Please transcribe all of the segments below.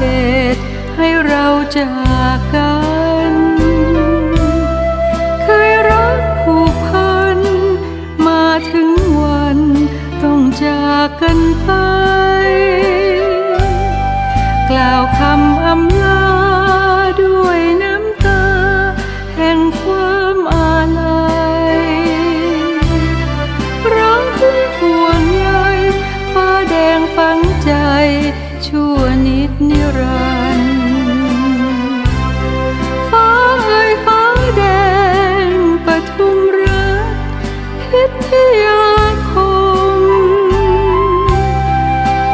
เหตุให้เราจากกัน เคยรักผูกพัน มาถึงวันต้องจากกันไป กล่าวคำอำลา นิรันดร์ฟ้าเอ่ยฟ้าแดงปทุมรักพิทยาคม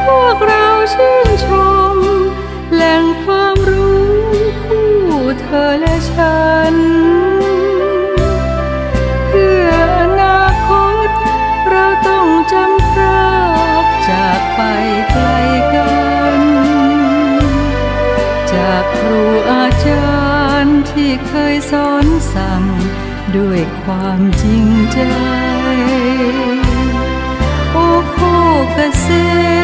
พวกเราชื่นชม แหล่งความรู้คู่เธอและฉัน เพื่ออนาคต เราต้องจำพรากจากไปไกลกัน จากครูอาจารย์ที่เคยสอนสั่ง ด้วยความจริงใจ โอ้โคกเษตร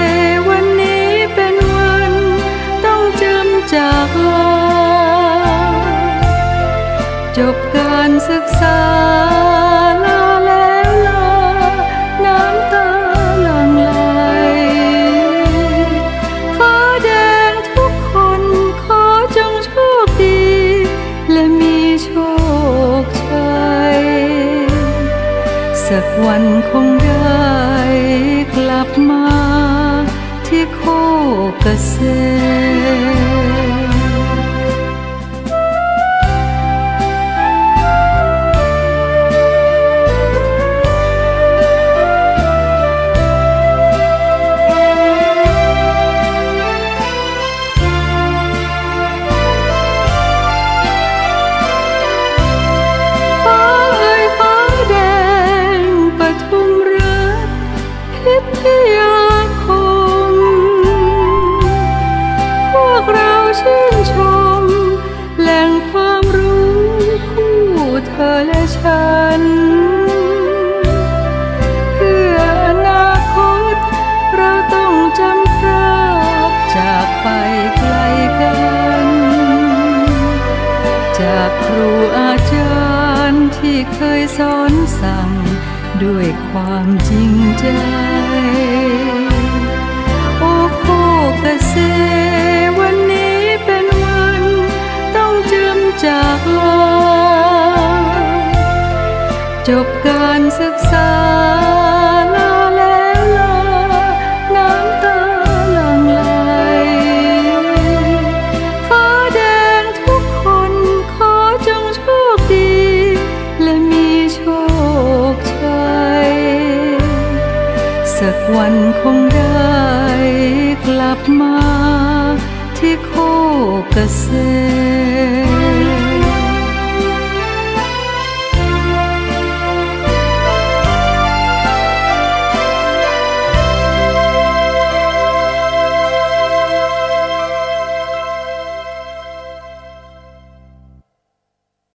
สักวันคงได้กลับมาที่โคกเกษตร อและฉัน เพื่ออนาคต เราต้องจำพรากจากไปไกลกัน จากครูอาจารย์ที่เคยสอนสั่ง ด้วยความจริงใจ โอ้โคกเษวัน จบการศึกษาลาแล้วลาน้ำตาหลังไหลฟ้าแดงทุกคนขอจงโชคดี และมีโชคชัย สักวันคงได้กลับมาที่โคกเกษตร